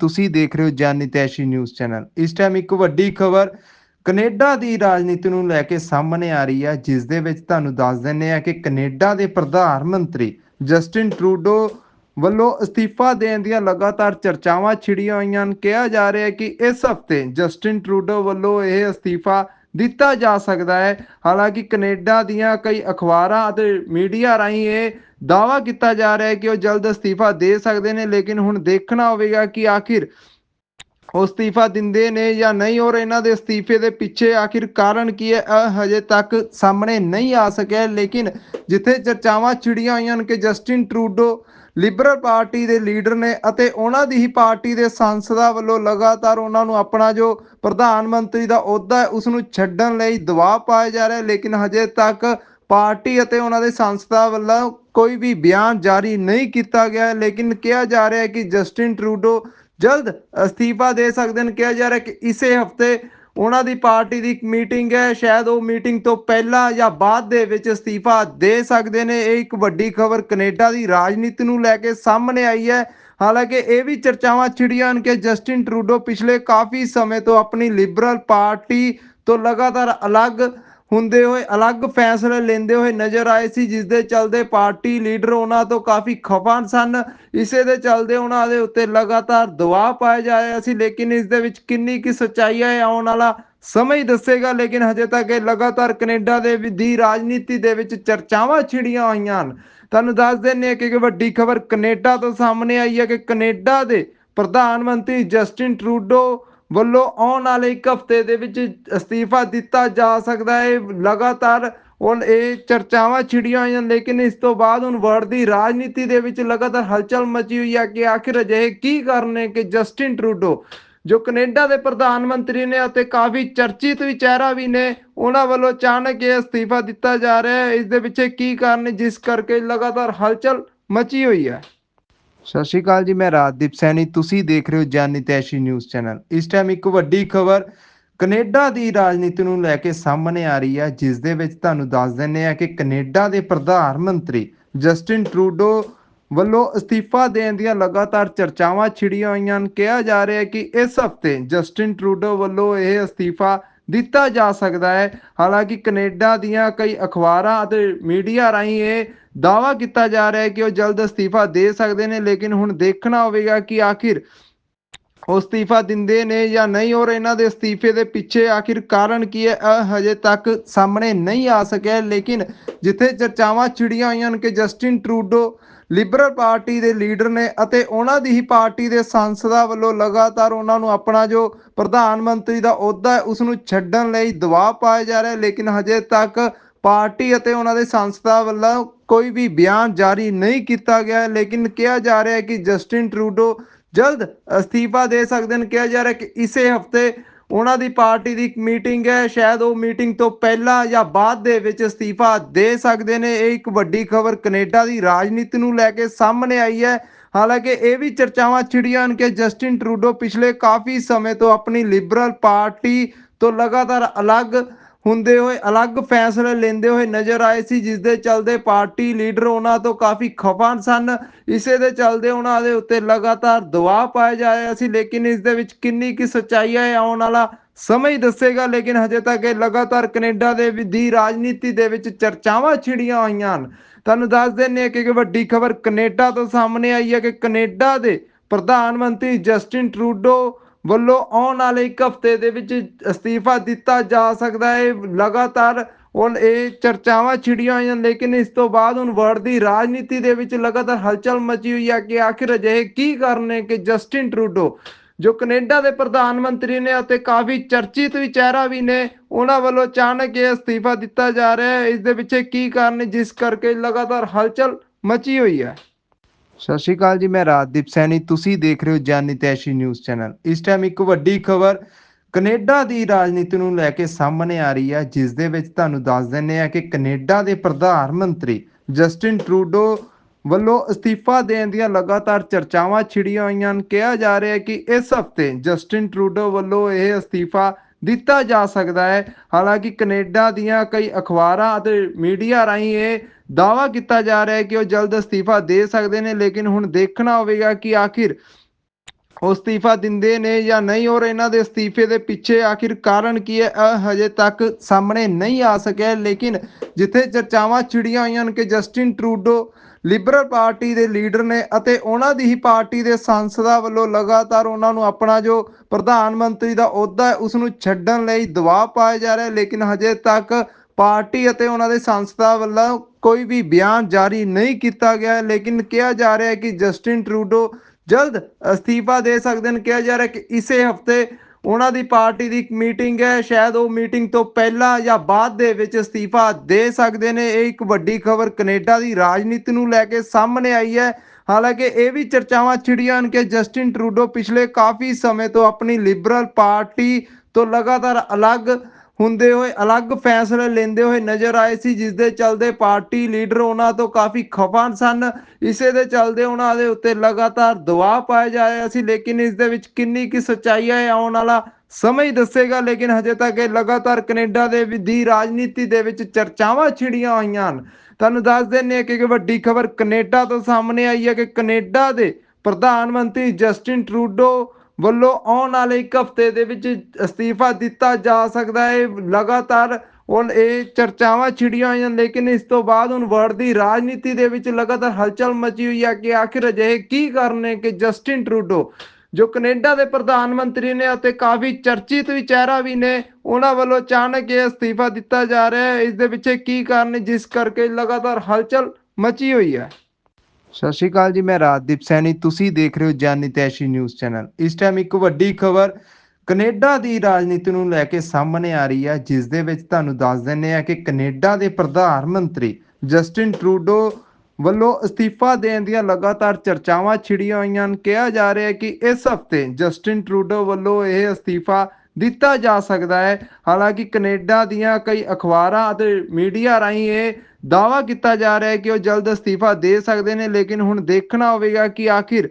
ਤੁਸੀਂ ਦੇਖ ਰਹੇ ਹੋ ਜਾਨੀ ਨਿਊਜ਼ ਚੈਨਲ। ਇਸ ਟਾਈਮ ਇੱਕ ਵੱਡੀ ਖਬਰ ਕੈਨੇਡਾ ਦੀ ਰਾਜਨੀਤੀ ਨੂੰ ਲੈ ਕੇ ਸਾਹਮਣੇ ਆ ਰਹੀ ਹੈ, ਜਿਸ ਦੇ ਵਿੱਚ ਤੁਹਾਨੂੰ ਦੱਸ ਦਿੰਨੇ ਆ ਕਿ ਕੈਨੇਡਾ ਦੇ ਪ੍ਰਧਾਨ ਮੰਤਰੀ ਜਸਟਿਨ ਟਰੂਡੋ ਵੱਲੋਂ ਅਸਤੀਫਾ ਦੇਣ ਦੀਆਂ ਲਗਾਤਾਰ ਚਰਚਾਵਾਂ ਛਿੜੀਆਂ ਹੋਈਆਂ ਹਨ। ਕਿਹਾ ਜਾ ਰਿਹਾ ਹੈ ਕਿ ਇਸ ਹਫ਼ਤੇ ਜਸਟਿਨ ਟਰੂਡੋ ਵੱਲੋਂ ਇਹ ਅਸਤੀਫਾ ਦਿੱਤਾ ਜਾ ਸਕਦਾ ਹੈ। ਹਾਲਾਂਕਿ ਕੈਨੇਡਾ ਦੀਆਂ ਕਈ ਅਖਬਾਰਾਂ ਅਤੇ ਮੀਡੀਆ ਰਾਹੀਂ ਇਹ ਦਾਵਾ ਕੀਤਾ ਜਾ ਰਿਹਾ ਹੈ ਕਿ ਉਹ ਜਲਦ ਅਸਤੀਫਾ ਦੇ ਸਕਦੇ ਨੇ, ਲੇਕਿਨ ਹੁਣ ਦੇਖਣਾ ਹੋਵੇਗਾ ਕਿ ਆਖਿਰ ਉਹ ਅਸਤੀਫਾ ਦਿੰਦੇ ਨੇ ਜਾਂ ਨਹੀਂ, ਔਰ ਇਹਨਾਂ ਦੇ ਅਸਤੀਫੇ ਦੇ ਪਿੱਛੇ ਆਖਿਰ ਕਾਰਨ ਕੀ ਹੈ? ਹਜੇ ਤੱਕ ਸਾਹਮਣੇ ਨਹੀਂ ਆ ਸਕਿਆ, ਲੇਕਿਨ ਜਿੱਥੇ ਚਰਚਾਵਾਂ ਛਿੜੀਆਂ ਹੋਈਆਂ ਹਨ ਕਿ ਜਸਟਿਨ ਟਰੂਡੋ ਲਿਬਰਲ ਪਾਰਟੀ ਦੇ ਲੀਡਰ ਨੇ ਅਤੇ ਉਹਨਾਂ ਦੀ ਹੀ ਪਾਰਟੀ ਦੇ ਸੰਸਦਾਂ ਵੱਲੋਂ ਲਗਾਤਾਰ ਉਹਨਾਂ ਨੂੰ ਆਪਣਾ ਜੋ ਪ੍ਰਧਾਨ ਮੰਤਰੀ ਦਾ ਅਹੁਦਾ ਹੈ ਉਸ ਨੂੰ ਛੱਡਣ ਲਈ ਦਬਾਅ ਪਾਇਆ ਜਾ ਰਿਹਾ ਹੈ, ਲੇਕਿਨ ਹਜੇ ਤੱਕ ਪਾਰਟੀ ਅਤੇ ਉਹਨਾਂ ਦੇ ਸੰਸਥਾ ਵੱਲੋਂ ਕੋਈ ਵੀ ਬਿਆਨ ਜਾਰੀ ਨਹੀਂ ਕੀਤਾ ਗਿਆ, ਲੇਕਿਨ ਕਿਹਾ ਜਾ ਰਿਹਾ ਹੈ ਕਿ ਜਸਟਿਨ ਟਰੂਡੋ ਜਲਦ ਅਸਤੀਫਾ ਦੇ ਸਕਦੇ ਨੇ ਕਿਹਾ ਜਾ ਰਿਹਾ ਕਿ ਇਸੇ ਹਫ਼ਤੇ ਉਹਨਾਂ ਦੀ ਪਾਰਟੀ ਦੀ ਇੱਕ ਮੀਟਿੰਗ ਹੈ, ਸ਼ਾਇਦ ਉਹ ਮੀਟਿੰਗ ਤੋਂ ਪਹਿਲਾਂ ਜਾਂ ਬਾਅਦ ਦੇ ਵਿੱਚ ਅਸਤੀਫਾ ਦੇ ਸਕਦੇ ਨੇ। ਇਹ ਇੱਕ ਵੱਡੀ ਖਬਰ ਕੈਨੇਡਾ ਦੀ ਰਾਜਨੀਤੀ ਨੂੰ ਲੈ ਕੇ ਸਾਹਮਣੇ ਆਈ ਹੈ। ਹਾਲਾਂਕਿ ਇਹ ਵੀ ਚਰਚਾਵਾਂ ਛਿੜੀਆਂ ਹਨ ਕਿ ਜਸਟਿਨ ਟਰੂਡੋ ਪਿਛਲੇ ਕਾਫੀ ਸਮੇਂ ਤੋਂ ਆਪਣੀ ਲਿਬਰਲ ਪਾਰਟੀ ਤੋਂ ਲਗਾਤਾਰ ਅਲੱਗ ਹੁੰਦੇ ਹੋਏ ਅਲੱਗ ਫੈਸਲੇ ਲੈਂਦੇ ਹੋਏ ਨਜ਼ਰ ਆਏ ਸੀ ਜਿਸ ਦੇ ਚੱਲਦੇ ਪਾਰਟੀ ਲੀਡਰ ਉਹਨਾਂ ਤੋਂ ਕਾਫੀ ਖਫਾ ਸਨ। ਇਸੇ ਦੇ ਚੱਲਦੇ ਉਹਨਾਂ ਦੇ ਉੱਤੇ ਲਗਾਤਾਰ ਦਬਾਅ ਪਾਇਆ ਜਾ ਰਿਹਾ ਸੀ, ਲੇਕਿਨ ਇਸ ਦੇ ਵਿੱਚ ਕਿੰਨੀ ਕੀ ਸੱਚਾਈ ਹੈ ਆਉਣ ਵਾਲਾ ਸਮਾਂ ਹੀ ਦੱਸੇਗਾ। ਲੇਕਿਨ ਹਜੇ ਤੱਕ ਇਹ ਲਗਾਤਾਰ ਕੈਨੇਡਾ ਦੇ ਵੀ- ਦੀ ਰਾਜਨੀਤੀ ਦੇ ਵਿੱਚ ਚਰਚਾਵਾਂ ਛਿੜੀਆਂ ਹੋਈਆਂ ਹਨ। ਤੁਹਾਨੂੰ ਦੱਸ ਦਿੰਨੇ ਕਿ ਇੱਕ ਵੱਡੀ ਖਬਰ ਕੈਨੇਡਾ ਤੋਂ ਸਾਹਮਣੇ ਆਈ ਹੈ ਕਿ ਕੈਨੇਡਾ ਦੇ ਪ੍ਰਧਾਨ ਮੰਤਰੀ ਜਸਟਿਨ ਟਰੂਡੋ ਵੱਲੋਂ ਆਉਣ ਵਾਲੇ ਇੱਕ ਹਫ਼ਤੇ ਦੇ ਵਿੱਚ ਅਸਤੀਫਾ ਦਿੱਤਾ ਜਾ ਸਕਦਾ ਹੈ। ਲਗਾਤਾਰ ਹੁਣ ਇਹ ਚਰਚਾਵਾਂ ਛਿੜੀਆਂ ਹੋਈਆਂ, ਲੇਕਿਨ ਇਸ ਤੋਂ ਬਾਅਦ ਹੁਣ ਵਰਲਡ ਦੀ ਰਾਜਨੀਤੀ ਦੇ ਵਿੱਚ ਲਗਾਤਾਰ ਹਲਚਲ ਮਚੀ ਹੋਈ ਹੈ ਕਿ ਆਖਿਰ ਅਜਿਹੇ ਕੀ ਕਰਨੇ ਕਿ ਜਸਟਿਨ ਟਰੂਡੋ, ਜੋ ਕੈਨੇਡਾ ਦੇ ਪ੍ਰਧਾਨ ਮੰਤਰੀ ਨੇ ਅਤੇ ਕਾਫੀ ਚਰਚਿਤ ਵੀ ਚਿਹਰਾ ਵੀ ਨੇ, ਉਹਨਾਂ ਵੱਲੋਂ ਅਚਾਨਕ ਇਹ ਅਸਤੀਫਾ ਦਿੱਤਾ ਜਾ ਰਿਹਾ ਹੈ। ਇਸ ਦੇ ਪਿੱਛੇ ਕੀ ਕਾਰਨ ਜਿਸ ਕਰਕੇ ਲਗਾਤਾਰ ਹਲਚਲ ਮਚੀ ਹੋਈ ਹੈ। ਸਤਿ ਸ਼੍ਰੀ ਅਕਾਲ ਜੀ, ਮੈਂ ਰਾਜਦੀਪ ਸੈਣੀ, ਤੁਸੀਂ ਦੇਖ ਰਹੇ ਹੋ ਜਾਨੀ ਤੈਸ਼ੀ ਨਿਊਜ਼ ਚੈਨਲ। ਇਸ ਟਾਈਮ ਇੱਕ ਵੱਡੀ ਖਬਰ ਕੈਨੇਡਾ ਦੀ ਰਾਜਨੀਤੀ ਨੂੰ ਲੈ ਕੇ ਸਾਹਮਣੇ ਆ ਰਹੀ ਹੈ, ਜਿਸ ਦੇ ਵਿੱਚ ਤੁਹਾਨੂੰ ਦੱਸ ਦਿੰਨੇ ਆ ਕਿ ਕੈਨੇਡਾ ਦੇ ਪ੍ਰਧਾਨ ਮੰਤਰੀ ਜਸਟਿਨ ਟਰੂਡੋ ਵੱਲੋਂ ਅਸਤੀਫਾ ਦੇਣ ਦੀਆਂ ਲਗਾਤਾਰ ਚਰਚਾਵਾਂ ਛਿੜੀਆਂ ਹੋਈਆਂ ਹਨ। ਕਿਹਾ ਜਾ ਰਿਹਾ ਹੈ ਕਿ ਇਸ ਹਫ਼ਤੇ ਜਸਟਿਨ ਟਰੂਡੋ ਵੱਲੋਂ ਇਹ ਅਸਤੀਫਾ ਦਿੱਤਾ ਜਾ ਸਕਦਾ ਹੈ। ਹਾਲਾਂਕਿ ਕੈਨੇਡਾ ਦੀਆਂ ਕਈ ਅਖਬਾਰਾਂ ਅਤੇ ਮੀਡੀਆ ਰਾਹੀਂ ਇਹ ਦਾਵਾ ਕੀਤਾ ਜਾ ਰਿਹਾ ਹੈ ਕਿ ਉਹ ਜਲਦ ਅਸਤੀਫਾ ਦੇ ਸਕਦੇ ਨੇ, ਲੇਕਿਨ ਹੁਣ ਦੇਖਣਾ ਹੋਵੇਗਾ ਕਿ ਆਖਿਰ ਉਹ ਅਸਤੀਫਾ ਦਿੰਦੇ ਨੇ ਜਾਂ ਨਹੀਂ, ਔਰ ਇਹਨਾਂ ਦੇ ਅਸਤੀਫੇ ਦੇ ਪਿੱਛੇ ਆਖਿਰ ਕਾਰਨ ਕੀ ਹੈ? ਹਜੇ ਤੱਕ ਸਾਹਮਣੇ ਨਹੀਂ ਆ ਸਕਿਆ, ਲੇਕਿਨ ਜਿੱਥੇ ਚਰਚਾਵਾਂ ਛਿੜੀਆਂ ਹੋਈਆਂ ਹਨ ਕਿ ਜਸਟਿਨ ਟਰੂਡੋ ਲਿਬਰਲ ਪਾਰਟੀ ਦੇ ਲੀਡਰ ਨੇ ਅਤੇ ਉਹਨਾਂ ਦੀ ਹੀ ਪਾਰਟੀ ਦੇ ਸੰਸਦਾਂ ਵੱਲੋਂ ਲਗਾਤਾਰ ਉਹਨਾਂ ਨੂੰ ਆਪਣਾ ਜੋ ਪ੍ਰਧਾਨ ਮੰਤਰੀ ਦਾ ਅਹੁਦਾ ਹੈ ਉਸ ਨੂੰ ਛੱਡਣ ਲਈ ਦਬਾਅ ਪਾਇਆ ਜਾ ਰਿਹਾ ਹੈ, ਲੇਕਿਨ ਹਜੇ ਤੱਕ ਪਾਰਟੀ ਅਤੇ ਉਹਨਾਂ ਦੇ ਸੰਸਥਾ ਵੱਲੋਂ ਕੋਈ ਵੀ ਬਿਆਨ ਜਾਰੀ ਨਹੀਂ ਕੀਤਾ ਗਿਆ ਹੈ। ਲੇਕਿਨ ਕਿਹਾ ਜਾ ਰਿਹਾ ਹੈ ਕਿ ਜਸਟਿਨ ਟਰੂਡੋ ਜਲਦ ਅਸਤੀਫਾ ਦੇ ਸਕਦੇ ਨੇ ਕਿਹਾ ਜਾ ਰਿਹਾ ਕਿ ਇਸੇ ਹਫ਼ਤੇ ਉਹਨਾਂ ਦੀ ਪਾਰਟੀ ਦੀ ਮੀਟਿੰਗ ਹੈ। ਸ਼ਾਇਦ ਉਹ ਮੀਟਿੰਗ ਤੋਂ ਪਹਿਲਾਂ ਜਾਂ ਬਾਅਦ ਦੇ ਵਿੱਚ ਅਸਤੀਫਾ ਦੇ ਸਕਦੇ ਨੇ। ਇਹ ਇੱਕ ਵੱਡੀ ਖਬਰ ਕੈਨੇਡਾ ਦੀ ਰਾਜਨੀਤੀ ਨੂੰ ਲੈ ਕੇ ਸਾਹਮਣੇ ਆਈ ਹੈ। ਹਾਲਾਂਕਿ ਇਹ ਵੀ ਚਰਚਾਵਾਂ ਛਿੜੀਆਂ ਹਨ ਕਿ ਜਸਟਿਨ ਟਰੂਡੋ ਪਿਛਲੇ ਕਾਫੀ ਸਮੇਂ ਤੋਂ ਆਪਣੀ ਲਿਬਰਲ ਪਾਰਟੀ ਤੋਂ ਲਗਾਤਾਰ ਅਲੱਗ ਹੁੰਦੇ ਹੋਏ ਅਲੱਗ ਫੈਸਲੇ ਲੈਂਦੇ ਹੋਏ ਨਜ਼ਰ ਆਏ ਸੀ ਜਿਸ ਦੇ ਚੱਲਦੇ ਪਾਰਟੀ ਲੀਡਰ ਉਹਨਾਂ ਤੋਂ ਕਾਫੀ ਖਫਾ ਸਨ। ਇਸੇ ਦੇ ਚਲਦੇ ਉਹਨਾਂ ਦੇ ਉੱਤੇ ਲਗਾਤਾਰ ਦਬਾਅ ਪਾਇਆ ਜਾ ਰਿਹਾ ਸੀ, ਲੇਕਿਨ ਇਸ ਦੇ ਵਿੱਚ ਕਿੰਨੀ ਕੀ ਸੱਚਾਈ ਹੈ ਆਉਣ ਵਾਲਾ ਸਮਾਂ ਹੀ ਦੱਸੇਗਾ। ਲੇਕਿਨ ਹਜੇ ਤੱਕ ਇਹ ਲਗਾਤਾਰ ਕੈਨੇਡਾ ਦੇ ਵੀ- ਦੀ ਰਾਜਨੀਤੀ ਦੇ ਵਿੱਚ ਚਰਚਾਵਾਂ ਛਿੜੀਆਂ ਹੋਈਆਂ ਹਨ। ਤੁਹਾਨੂੰ ਦੱਸ ਦਿੰਨੇ ਆ ਕਿ ਇੱਕ ਵੱਡੀ ਖਬਰ ਕੈਨੇਡਾ ਤੋਂ ਸਾਹਮਣੇ ਆਈ ਹੈ ਕਿ ਕੈਨੇਡਾ ਦੇ ਪ੍ਰਧਾਨ ਮੰਤਰੀ ਜਸਟਿਨ ਟਰੂਡੋ ਵੱਲੋਂ ਆਉਣ ਵਾਲੇ ਇੱਕ ਹਫ਼ਤੇ ਦੇ ਵਿੱਚ ਅਸਤੀਫਾ ਦਿੱਤਾ ਜਾ ਸਕਦਾ ਹੈ। ਲਗਾਤਾਰ ਹੁਣ ਇਹ ਚਰਚਾਵਾਂ ਛਿੜੀਆਂ ਹੋਈਆਂ, ਲੇਕਿਨ ਇਸ ਤੋਂ ਬਾਅਦ ਹੁਣ ਵਰਲਡ ਦੀ ਰਾਜਨੀਤੀ ਦੇ ਵਿੱਚ ਲਗਾਤਾਰ ਹਲਚਲ ਮਚੀ ਹੋਈ ਹੈ ਕਿ ਆਖਿਰ ਅਜਿਹੇ ਕੀ ਕਰਨੇ ਕਿ ਜਸਟਿਨ ਟਰੂਡੋ, ਜੋ ਕੈਨੇਡਾ ਦੇ ਪ੍ਰਧਾਨ ਮੰਤਰੀ ਨੇ ਅਤੇ ਕਾਫੀ ਚਰਚਿਤ ਵੀ ਚਿਹਰਾ ਵੀ ਨੇ, ਉਹਨਾਂ ਵੱਲੋਂ ਅਚਾਨਕ ਇਹ ਅਸਤੀਫਾ ਦਿੱਤਾ ਜਾ ਰਿਹਾ ਹੈ। ਇਸ ਦੇ ਪਿੱਛੇ ਕੀ ਕਾਰਨ ਜਿਸ ਕਰਕੇ ਲਗਾਤਾਰ ਹਲਚਲ ਮਚੀ ਹੋਈ ਹੈ? ਸਤਿ ਸ਼੍ਰੀ ਅਕਾਲ ਜੀ, ਮੈਂ ਰਾਜਦੀਪ ਸੈਣੀ, ਤੁਸੀਂ ਦੇਖ ਰਹੇ ਹੋ ਜਾਨੀ ਤੈਸ਼ੀ ਨਿਊਜ਼ ਚੈਨਲ। ਇਸ ਟਾਈਮ ਇੱਕ ਵੱਡੀ ਖਬਰ ਕੈਨੇਡਾ ਦੀ ਰਾਜਨੀਤੀ ਨੂੰ ਲੈ ਕੇ ਸਾਹਮਣੇ ਆ ਰਹੀ ਹੈ, ਜਿਸ ਦੇ ਵਿੱਚ ਤੁਹਾਨੂੰ ਦੱਸ ਦਿੰਨੇ ਆ ਕਿ ਕੈਨੇਡਾ ਦੇ ਪ੍ਰਧਾਨ ਮੰਤਰੀ ਜਸਟਿਨ ਟਰੂਡੋ ਵੱਲੋਂ ਅਸਤੀਫਾ ਦੇਣ ਦੀਆਂ ਲਗਾਤਾਰ ਚਰਚਾਵਾਂ ਛਿੜੀਆਂ ਹੋਈਆਂ ਹਨ। ਕਿਹਾ ਜਾ ਰਿਹਾ ਹੈ ਕਿ ਇਸ ਹਫ਼ਤੇ ਜਸਟਿਨ ਟਰੂਡੋ ਵੱਲੋਂ ਇਹ ਅਸਤੀਫਾ ਦਿੱਤਾ ਜਾ ਸਕਦਾ ਹੈ। ਹਾਲਾਂਕਿ ਕੈਨੇਡਾ ਦੀਆਂ ਕਈ ਅਖਬਾਰਾਂ ਅਤੇ ਮੀਡੀਆ ਰਾਹੀਂ ਇਹ ਦਾਵਾ ਕੀਤਾ ਜਾ ਰਿਹਾ ਹੈ ਕਿ ਉਹ ਜਲਦ ਅਸਤੀਫਾ ਦੇ ਸਕਦੇ ਨੇ, ਲੇਕਿਨ ਹੁਣ ਦੇਖਣਾ ਹੋਵੇਗਾ ਕਿ ਆਖਿਰ ਉਹ ਅਸਤੀਫਾ ਦਿੰਦੇ ਨੇ ਜਾਂ ਨਹੀਂ, ਔਰ ਇਹਨਾਂ ਦੇ ਅਸਤੀਫੇ ਦੇ ਪਿੱਛੇ ਆਖਿਰ ਕਾਰਨ ਕੀ ਹੈ? ਹਜੇ ਤੱਕ ਸਾਹਮਣੇ ਨਹੀਂ ਆ ਸਕਿਆ, ਲੇਕਿਨ ਜਿੱਥੇ ਚਰਚਾਵਾਂ ਛਿੜੀਆਂ ਹੋਈਆਂ ਹਨ ਕਿ ਜਸਟਿਨ ਟਰੂਡੋ ਲਿਬਰਲ ਪਾਰਟੀ ਦੇ ਲੀਡਰ ਨੇ ਅਤੇ ਉਹਨਾਂ ਦੀ ਹੀ ਪਾਰਟੀ ਦੇ ਸੰਸਦਾਂ ਵੱਲੋਂ ਲਗਾਤਾਰ ਉਹਨਾਂ ਨੂੰ ਆਪਣਾ ਜੋ ਪ੍ਰਧਾਨ ਮੰਤਰੀ ਦਾ ਅਹੁਦਾ ਹੈ, ਉਸ ਨੂੰ ਛੱਡਣ ਲਈ ਦਬਾਅ ਪਾਇਆ ਜਾ ਰਿਹਾ ਹੈ, ਲੇਕਿਨ ਹਜੇ ਤੱਕ ਪਾਰਟੀ ਅਤੇ ਉਹਨਾਂ ਦੇ ਸੰਸਦਾਂ ਵੱਲੋਂ ਕੋਈ ਵੀ ਬਿਆਨ ਜਾਰੀ ਨਹੀਂ ਕੀਤਾ ਗਿਆ ਲੇਕਿਨ ਕਿਹਾ ਜਾ ਰਿਹਾ ਹੈ ਕਿ ਜਸਟਿਨ ਟਰੂਡੋ ਜਲਦ ਅਸਤੀਫਾ ਦੇ ਸਕਦੇ ਨੇ ਕਿਹਾ ਜਾ ਰਿਹਾ ਕਿ ਇਸੇ ਹਫ਼ਤੇ ਉਹਨਾਂ ਦੀ ਪਾਰਟੀ ਦੀ ਮੀਟਿੰਗ ਹੈ। ਸ਼ਾਇਦ ਉਹ ਮੀਟਿੰਗ ਤੋਂ ਪਹਿਲਾਂ ਜਾਂ ਬਾਅਦ ਦੇ ਵਿੱਚ ਅਸਤੀਫਾ ਦੇ ਸਕਦੇ ਨੇ। ਇਹ ਇੱਕ ਵੱਡੀ ਖਬਰ ਕੈਨੇਡਾ ਦੀ ਰਾਜਨੀਤੀ ਨੂੰ ਲੈ ਕੇ ਸਾਹਮਣੇ ਆਈ ਹੈ। ਹਾਲਾਂਕਿ ਇਹ ਵੀ ਚਰਚਾਵਾਂ ਛਿੜੀਆਂ ਹਨ ਕਿ ਜਸਟਿਨ ਟਰੂਡੋ ਪਿਛਲੇ ਕਾਫੀ ਸਮੇਂ ਤੋਂ ਆਪਣੀ ਲਿਬਰਲ ਪਾਰਟੀ ਤੋਂ ਲਗਾਤਾਰ ਅਲੱਗ ਹੁੰਦੇ ਹੋਏ ਅਲੱਗ ਫੈਸਲੇ ਲੈਂਦੇ ਹੋਏ ਨਜ਼ਰ ਆਏ ਸੀ ਜਿਸ ਦੇ ਚੱਲਦੇ ਪਾਰਟੀ ਲੀਡਰ ਉਹਨਾਂ ਤੋਂ ਕਾਫੀ ਖਫਾ ਸਨ। ਇਸੇ ਦੇ ਚੱਲਦੇ ਉਹਨਾਂ ਦੇ ਉੱਤੇ ਲਗਾਤਾਰ ਦਬਾਅ ਪਾਇਆ ਜਾ ਰਿਹਾ ਸੀ, ਲੇਕਿਨ ਇਸ ਦੇ ਵਿੱਚ ਕਿੰਨੀ ਕੀ ਸੱਚਾਈ ਹੈ ਆਉਣ ਵਾਲਾ ਸਮਾਂ ਹੀ ਦੱਸੇਗਾ, ਲੇਕਿਨ ਹਜੇ ਤੱਕ ਇਹ ਲਗਾਤਾਰ ਕੈਨੇਡਾ ਦੇ ਵੀ- ਦੀ ਰਾਜਨੀਤੀ ਦੇ ਵਿੱਚ ਚਰਚਾਵਾਂ ਛਿੜੀਆਂ ਹੋਈਆਂ ਹਨ। ਤੁਹਾਨੂੰ ਦੱਸ ਦਿੰਦੇ ਹਾਂ ਕਿ ਇੱਕ ਵੱਡੀ ਖਬਰ ਕੈਨੇਡਾ ਤੋਂ ਸਾਹਮਣੇ ਆਈ ਹੈ ਕਿ ਕੈਨੇਡਾ ਦੇ ਪ੍ਰਧਾਨ ਮੰਤਰੀ ਜਸਟਿਨ ਟਰੂਡੋ ਵੱਲੋਂ ਆਉਣ ਵਾਲੇ ਇੱਕ ਹਫ਼ਤੇ ਦੇ ਵਿੱਚ ਅਸਤੀਫਾ ਦਿੱਤਾ ਜਾ ਸਕਦਾ ਹੈ। ਲਗਾਤਾਰ ਹੁਣ ਇਹ ਚਰਚਾਵਾਂ ਛਿੜੀਆਂ ਹੋਈਆਂ, ਲੇਕਿਨ ਇਸ ਤੋਂ ਬਾਅਦ ਹੁਣ ਵਰਲਡ ਦੀ ਰਾਜਨੀਤੀ ਦੇ ਵਿੱਚ ਲਗਾਤਾਰ ਹਲਚਲ ਮਚੀ ਹੋਈ ਹੈ ਕਿ ਆਖਿਰ ਅਜਿਹੇ ਕੀ ਕਰਨੇ ਕਿ ਜਸਟਿਨ ਟਰੂਡੋ, ਜੋ ਕੈਨੇਡਾ ਦੇ ਪ੍ਰਧਾਨ ਮੰਤਰੀ ਨੇ ਅਤੇ ਕਾਫੀ ਚਰਚਿਤ ਵੀ ਚਿਹਰਾ ਵੀ ਨੇ, ਉਹਨਾਂ ਵੱਲੋਂ ਅਚਾਨਕ ਇਹ ਅਸਤੀਫਾ ਦਿੱਤਾ ਜਾ ਰਿਹਾ ਹੈ। ਇਸ ਦੇ ਪਿੱਛੇ ਕੀ ਕਾਰਨ ਜਿਸ ਕਰਕੇ ਲਗਾਤਾਰ ਹਲਚਲ ਮਚੀ ਹੋਈ ਹੈ? ਸਤਿ ਸ਼੍ਰੀ ਅਕਾਲ ਜੀ, ਮੈਂ ਰਾਜਦੀਪ ਸੈਣੀ, ਤੁਸੀਂ ਦੇਖ ਰਹੇ ਹੋ ਜਾਨੀ ਤੈਸ਼ੀ ਨਿਊਜ਼ ਚੈਨਲ। ਇਸ ਟਾਈਮ ਇੱਕ ਵੱਡੀ ਖਬਰ ਕੈਨੇਡਾ ਦੀ ਰਾਜਨੀਤੀ ਨੂੰ ਲੈ ਕੇ ਸਾਹਮਣੇ ਆ ਰਹੀ ਹੈ, ਜਿਸ ਦੇ ਵਿੱਚ ਤੁਹਾਨੂੰ ਦੱਸ ਦਿੰਨੇ ਆ ਕਿ ਕੈਨੇਡਾ ਦੇ ਪ੍ਰਧਾਨ ਮੰਤਰੀ ਜਸਟਿਨ ਟਰੂਡੋ ਵੱਲੋਂ ਅਸਤੀਫਾ ਦੇਣ ਦੀਆਂ ਲਗਾਤਾਰ ਚਰਚਾਵਾਂ ਛਿੜੀਆਂ ਹੋਈਆਂ ਹਨ। ਕਿਹਾ ਜਾ ਰਿਹਾ ਹੈ ਕਿ ਇਸ ਹਫ਼ਤੇ ਜਸਟਿਨ ਟਰੂਡੋ ਵੱਲੋਂ ਇਹ ਅਸਤੀਫਾ ਦਿੱਤਾ ਜਾ ਸਕਦਾ ਹੈ। ਹਾਲਾਂਕਿ ਕੈਨੇਡਾ ਦੀਆਂ ਕਈ ਅਖਬਾਰਾਂ ਅਤੇ ਮੀਡੀਆ ਰਾਹੀਂ ਇਹ ਦਾਵਾ ਕੀਤਾ ਜਾ ਰਿਹਾ ਹੈ ਕਿ ਉਹ ਜਲਦ ਅਸਤੀਫਾ ਦੇ ਸਕਦੇ ਨੇ, ਲੇਕਿਨ ਹੁਣ ਦੇਖਣਾ ਹੋਵੇਗਾ ਕਿ ਆਖਿਰ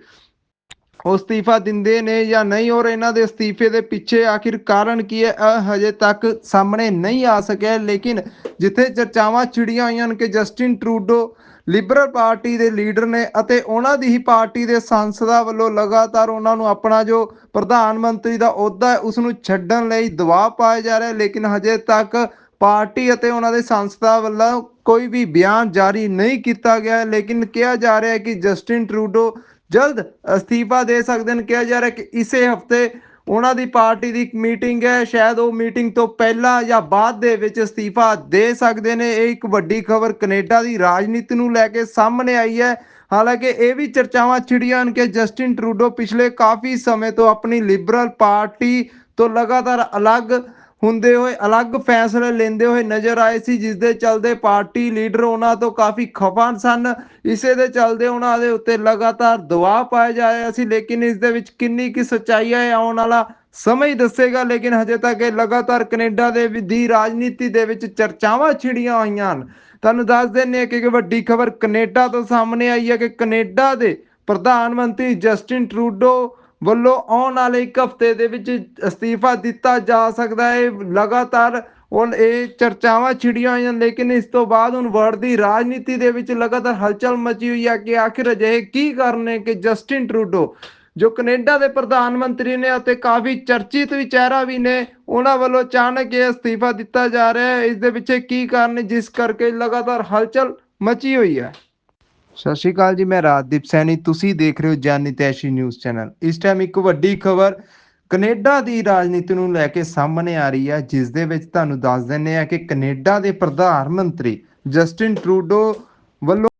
ਉਹ ਅਸਤੀਫਾ ਦਿੰਦੇ ਨੇ ਜਾਂ ਨਹੀਂ, ਔਰ ਇਹਨਾਂ ਦੇ ਅਸਤੀਫੇ ਦੇ ਪਿੱਛੇ ਆਖਿਰ ਕਾਰਨ ਕੀ ਹੈ? ਹਜੇ ਤੱਕ ਸਾਹਮਣੇ ਨਹੀਂ ਆ ਸਕਿਆ, ਲੇਕਿਨ ਜਿੱਥੇ ਚਰਚਾਵਾਂ ਛਿੜੀਆਂ ਹੋਈਆਂ ਹਨ ਕਿ ਜਸਟਿਨ ਟਰੂਡੋ ਲਿਬਰਲ ਪਾਰਟੀ ਦੇ ਲੀਡਰ ਨੇ ਅਤੇ ਉਹਨਾਂ ਦੀ ਹੀ ਪਾਰਟੀ ਦੇ ਸੰਸਦਾਂ ਵੱਲੋਂ ਲਗਾਤਾਰ ਉਹਨਾਂ ਨੂੰ ਆਪਣਾ ਜੋ ਪ੍ਰਧਾਨ ਮੰਤਰੀ ਦਾ ਅਹੁਦਾ ਹੈ ਉਸ ਨੂੰ ਛੱਡਣ ਲਈ ਦਬਾਅ ਪਾਇਆ ਜਾ ਰਿਹਾ ਹੈ, ਲੇਕਿਨ ਹਜੇ ਤੱਕ ਪਾਰਟੀ ਅਤੇ ਉਹਨਾਂ ਦੇ ਸੰਸਥਾ ਵੱਲੋਂ ਕੋਈ ਵੀ ਬਿਆਨ ਜਾਰੀ ਨਹੀਂ ਕੀਤਾ ਗਿਆ ਲੇਕਿਨ ਕਿਹਾ ਜਾ ਰਿਹਾ ਹੈ ਕਿ ਜਸਟਿਨ ਟਰੂਡੋ ਜਲਦ ਅਸਤੀਫਾ ਦੇ ਸਕਦੇ ਨੇ ਕਿਹਾ ਜਾ ਰਿਹਾ ਕਿ ਇਸੇ ਹਫ਼ਤੇ ਉਹਨਾਂ ਦੀ ਪਾਰਟੀ ਦੀ ਮੀਟਿੰਗ ਹੈ। ਸ਼ਾਇਦ ਉਹ ਮੀਟਿੰਗ ਤੋਂ ਪਹਿਲਾਂ ਜਾਂ ਬਾਅਦ ਦੇ ਵਿੱਚ ਅਸਤੀਫਾ ਦੇ ਸਕਦੇ ਨੇ। ਇਹ ਇੱਕ ਵੱਡੀ ਖਬਰ ਕੈਨੇਡਾ ਦੀ ਰਾਜਨੀਤੀ ਨੂੰ ਲੈ ਕੇ ਸਾਹਮਣੇ ਆਈ ਹੈ। ਹਾਲਾਂਕਿ ਇਹ ਵੀ ਚਰਚਾਵਾਂ ਛਿੜੀਆਂ ਹਨ ਕਿ ਜਸਟਿਨ ਟਰੂਡੋ ਪਿਛਲੇ ਕਾਫੀ ਸਮੇਂ ਤੋਂ ਆਪਣੀ ਲਿਬਰਲ ਪਾਰਟੀ ਤੋਂ ਲਗਾਤਾਰ ਅਲੱਗ ਹੁੰਦੇ ਹੋਏ ਅਲੱਗ ਫੈਸਲੇ ਲੈਂਦੇ ਹੋਏ ਨਜ਼ਰ ਆਏ ਸੀ ਜਿਸ ਦੇ ਚੱਲਦੇ ਪਾਰਟੀ ਲੀਡਰ ਉਹਨਾਂ ਤੋਂ ਕਾਫੀ ਖਫਾ ਸਨ। ਇਸੇ ਦੇ ਚੱਲਦੇ ਉਹਨਾਂ ਦੇ ਉੱਤੇ ਲਗਾਤਾਰ ਦਬਾਅ ਪਾਇਆ ਜਾ ਰਿਹਾ ਸੀ, ਲੇਕਿਨ ਇਸ ਦੇ ਵਿੱਚ ਕਿੰਨੀ ਕੀ ਸੱਚਾਈ ਹੈ ਆਉਣ ਵਾਲਾ ਸਮਾਂ ਹੀ ਦੱਸੇਗਾ। ਲੇਕਿਨ ਹਜੇ ਤੱਕ ਇਹ ਲਗਾਤਾਰ ਕੈਨੇਡਾ ਦੇ ਵੀ- ਦੀ ਰਾਜਨੀਤੀ ਦੇ ਵਿੱਚ ਚਰਚਾਵਾਂ ਛਿੜੀਆਂ ਹੋਈਆਂ ਹਨ। ਤੁਹਾਨੂੰ ਦੱਸ ਦਿੰਦੇ ਹਾਂ ਕਿ ਇੱਕ ਵੱਡੀ ਖਬਰ ਕੈਨੇਡਾ ਤੋਂ ਸਾਹਮਣੇ ਆਈ ਹੈ ਕਿ ਕੈਨੇਡਾ ਦੇ ਪ੍ਰਧਾਨ ਮੰਤਰੀ ਜਸਟਿਨ ਟਰੂਡੋ ਵੱਲੋਂ ਆਉਣ ਵਾਲੇ ਇੱਕ ਹਫ਼ਤੇ ਦੇ ਵਿੱਚ ਅਸਤੀਫਾ ਦਿੱਤਾ ਜਾ ਸਕਦਾ ਹੈ। ਲਗਾਤਾਰ ਹੁਣ ਇਹ ਚਰਚਾਵਾਂ ਛਿੜੀਆਂ ਹੋਈਆਂ, ਲੇਕਿਨ ਇਸ ਤੋਂ ਬਾਅਦ ਹੁਣ ਵਰਲਡ ਦੀ ਰਾਜਨੀਤੀ ਦੇ ਵਿੱਚ ਲਗਾਤਾਰ ਹਲਚਲ ਮਚੀ ਹੋਈ ਹੈ ਕਿ ਆਖਿਰ ਅਜਿਹੇ ਕੀ ਕਰਨੇ ਕਿ ਜਸਟਿਨ ਟਰੂਡੋ, ਜੋ ਕੈਨੇਡਾ ਦੇ ਪ੍ਰਧਾਨ ਮੰਤਰੀ ਨੇ ਅਤੇ ਕਾਫੀ ਚਰਚਿਤ ਵੀ ਚਿਹਰਾ ਵੀ ਨੇ, ਉਹਨਾਂ ਵੱਲੋਂ ਅਚਾਨਕ ਇਹ ਅਸਤੀਫਾ ਦਿੱਤਾ ਜਾ ਰਿਹਾ ਹੈ। ਇਸ ਦੇ ਪਿੱਛੇ ਕੀ ਕਾਰਨ ਜਿਸ ਕਰਕੇ ਲਗਾਤਾਰ ਹਲਚਲ ਮਚੀ ਹੋਈ ਹੈ। ਸਤਿ ਸ਼੍ਰੀ ਅਕਾਲ ਜੀ, ਮੈਂ ਰਾਜਦੀਪ ਸੈਣੀ, ਤੁਸੀਂ ਦੇਖ ਰਹੇ ਹੋ ਜਾਨੀ ਤੈਸ਼ੀ ਨਿਊਜ਼ ਚੈਨਲ। ਇਸ ਟਾਈਮ ਇੱਕ ਵੱਡੀ ਖਬਰ ਕੈਨੇਡਾ ਦੀ ਰਾਜਨੀਤੀ ਨੂੰ ਲੈ ਕੇ ਸਾਹਮਣੇ ਆ ਰਹੀ ਹੈ, ਜਿਸ ਦੇ ਵਿੱਚ ਤੁਹਾਨੂੰ ਦੱਸ ਦਿੰਨੇ ਆ ਕਿ ਕੈਨੇਡਾ ਦੇ ਪ੍ਰਧਾਨ ਮੰਤਰੀ ਜਸਟਿਨ ਟਰੂਡੋ ਵੱਲੋਂ